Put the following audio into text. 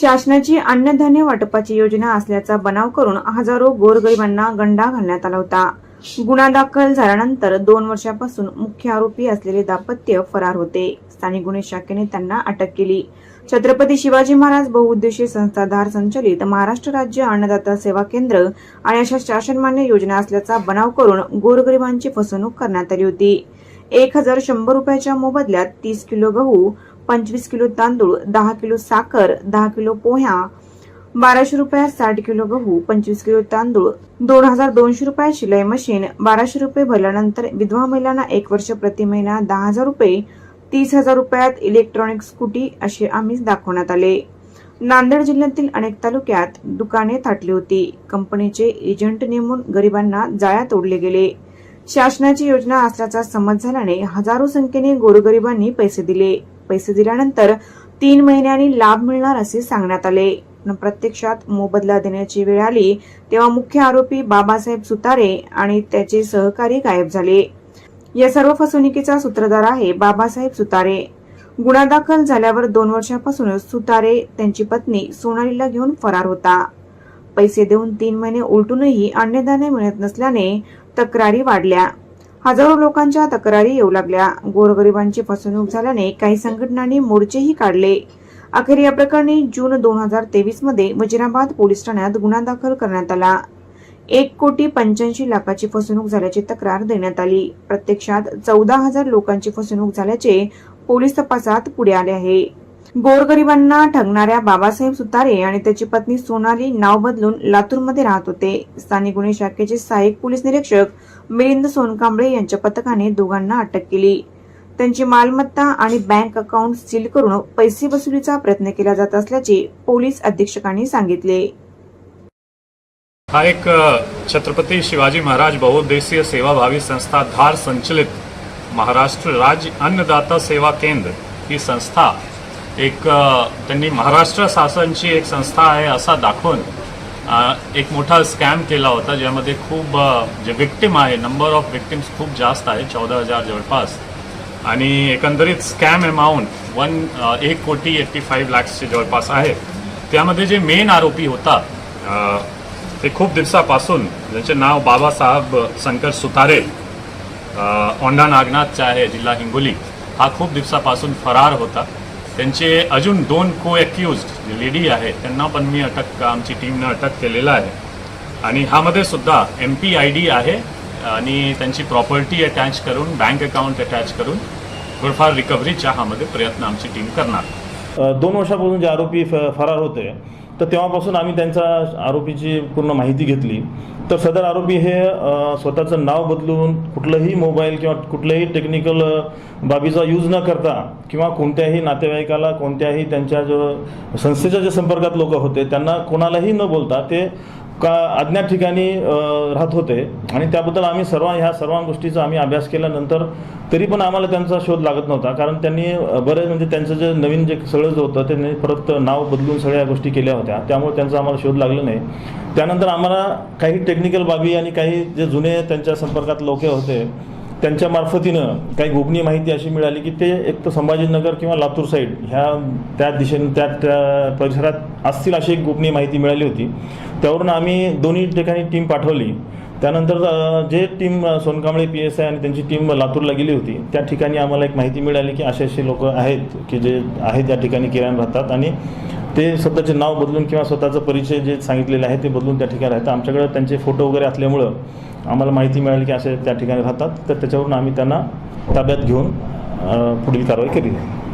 शासनाची अन्नधान्य वाटपाची योजना असल्याचा बनाव करून हजारो गोरगरिबांना गंडा घालण्यात आला होता. गुन्हा दाखल झाल्यानंतर दोन वर्षापासून मुख्य आरोपी असलेले दाम्पत्य फरार होते. स्थानिक गुन्हे शाखेने त्यांना अटक केली. छत्रपती शिवाजी महाराज बहुउद्देशीय संस्थाधार संचलित महाराष्ट्र राज्य अन्नदाता सेवा केंद्र आणि अशा शासनमान्य योजना असल्याचा बनाव करून गोरगरिबांची फसवणूक करण्यात आली होती. एक हजार शंभर रुपयाच्या मोबदल्यात तीस किलो गहू पंचवीस किलो तांदूळ दहा किलो साखर दहा किलो पोह्या बाराशे रुपयात साठ किलो गहू पंचवीस किलो तांदूळ दोन हजार दोनशे रुपयात शिलाई मशीन बाराशे रुपये भरल्यानंतर विधवा महिलांना एक वर्ष प्रति महिना दहा हजार रुपये तीस हजार रुपयात इलेक्ट्रॉनिक स्कूटी असे आम्हीच दाखवण्यात आले. नांदेड जिल्ह्यातील अनेक तालुक्यात दुकाने थाटली होती. कंपनीचे एजंट नेमून गरिबांना जाळ्या तोडले गेले. शासनाची योजना असल्याचा समज झाल्याने हजारो संख्येने गोरगरिबांनी पैसे दिले. पैसे दिल्यानंतर तीन महिन्यांनी लाभ मिळणार असे सांगण्यात आले. प्रत्यक्षात मोबदला देण्याची वेळ आली तेव्हा मुख्य आरोपी बाबासाहेब सुतारे आणि त्याचे सहकारी गायब झाले. या सर्व फसवणुकीचा सूत्रधार आहे बाबासाहेब सुतारे. गुन्हा दाखल झाल्यावर दोन वर्षापासून सुतारे त्यांची पत्नी सोनालीला घेऊन फरार होता. पैसे देऊन तीन महिने उलटूनही अन्नधान्य मिळत नसल्याने तक्रारी वाढल्या. हजारो लोकांच्या तक्रारी येऊ लागल्या. गोरगरिबांची फसवणूक झाल्याने काही संघटनांनी मोर्चेही काढले. अखेर या प्रकरणी जून दोन हजार तेवीसमध्ये वजिराबाद पोलीस ठाण्यात गुन्हा दाखल करण्यात आला. एक कोटी पंच्याऐंशी लाखाची फसवणूक झाल्याची तक्रार देण्यात आली. प्रत्यक्षात चौदा हजार लोकांची फसवणूक झाल्याचे पोलीस तपासात पुढे आले आहे. गोरगरिबांना ठगणाऱ्या बाबासाहेब सुतारे आणि त्याची पत्नी सोनाली नाव बदलून लातूरमध्ये राहत होते. स्थानिक गुन्हे शाखेचे सहाय्यक पोलीस निरीक्षक मिलिंद सोनकांबळे यांच्या पथकाने दोघांना अटक केली. त्यांची मालमत्ता आणि बँक अकाउंट सील करून पैसे वसुलीचा प्रयत्न केला जात असल्याचे पोलीस अधीक्षकांनी सांगितले. हा एक छत्रपती शिवाजी महाराज बहुउद्देशीय सेवाभावी संस्था धार संचलित महाराष्ट्र राज्य अन्नदाता सेवा केंद्र. ही संस्था एक त्यांनी महाराष्ट्र शासनची एक संस्था आहे असा दाखवून एक मोठा स्कॅम केला होता ज्यामध्ये खूप जे विक्टिम आहे नंबर ऑफ विक्टिम्स खूप जास्त आहे चौदा हजार जवळपास. आणि एकंदरीत स्कॅम अमाऊंट वन एक कोटी एट्टी फाईव्ह लॅक्सचे जवळपास आहे. त्यामध्ये जे मेन आरोपी होता ते खूप दिवसापासून ज्याचे नाव बाबासाहेब शंकर सुतारे औंढा नागनाथचा आहे जिल्हा हिंगोली हा खूप दिवसापासून फरार होता. त्यांचे अजून दोन को अक्युज्ड जे लेडी आहे त्यांना पण मी अटक आमची टीमनं अटक केलेलं आहे. आणि ह्यामध्ये सुद्धा एम पी आय डी आहे आणि त्यांची प्रॉपर्टी अटॅच करून बँक अकाउंट अटॅच करून थोडंफार रिकव्हरीच्या ह्यामध्ये प्रयत्न आमची टीम करणार. दोन वर्षापासून जे आरोपी फ फरार होते तर तेव्हापासून आम्ही त्यांचा आरोपीची पूर्ण माहिती घेतली. तर सदर आरोपी हे स्वतःचं नाव बदलून कुठलंही मोबाईल किंवा कुठल्याही टेक्निकल बाबीचा यूज न करता किंवा कोणत्याही नातेवाईकाला कोणत्याही त्यांच्या जो संस्थेच्या जे संपर्कात लोक होते त्यांना कोणालाही न बोलता ते का अज्ञात ठिकाणी राहत होते. आणि त्याबद्दल आम्ही सर्व ह्या सर्व गोष्टीचा आम्ही अभ्यास केल्यानंतर तरी पण आम्हाला त्यांचा शोध लागत नव्हता. कारण त्यांनी बरेच म्हणजे त्यांचं जे नवीन जे सगळं जे होतं त्यांनी परत नाव बदलून सगळ्या गोष्टी केल्या होत्या. त्यामुळे त्यांचा आम्हाला शोध लागला नाही. त्यानंतर आम्हाला काही टेक्निकल बाबी आणि काही जे जुने त्यांच्या संपर्कात लोक होते त्यांच्या मार्फतीनं काही गोपनीय माहिती अशी मिळाली की ते एक तर संभाजीनगर किंवा लातूर साईड ह्या त्या दिशेने त्या त्या परिसरात असतील अशी एक गोपनीय माहिती मिळाली होती. त्यावरून आम्ही दोन्ही ठिकाणी टीम पाठवली. त्यानंतर जे team Sonkamble P S I आणि त्यांची टीम लातूरला गेली होती त्या ठिकाणी आम्हाला एक माहिती मिळाली की असे असे लोक आहेत की जे आहेत त्या ठिकाणी किराण राहतात. आणि ते स्वतःचे नाव बदलून किंवा स्वतःचा परिचय जे सांगितलेले आहे ते बदलून त्या ठिकाणी राहतात आमच्याकडे त्यांचे फोटो वगैरे असल्यामुळं आम्हाला माहिती मिळाली की असे त्या ठिकाणी राहतात. तर त्याच्यावरून आम्ही त्यांना ताब्यात घेऊन पुढील कारवाई केली आहे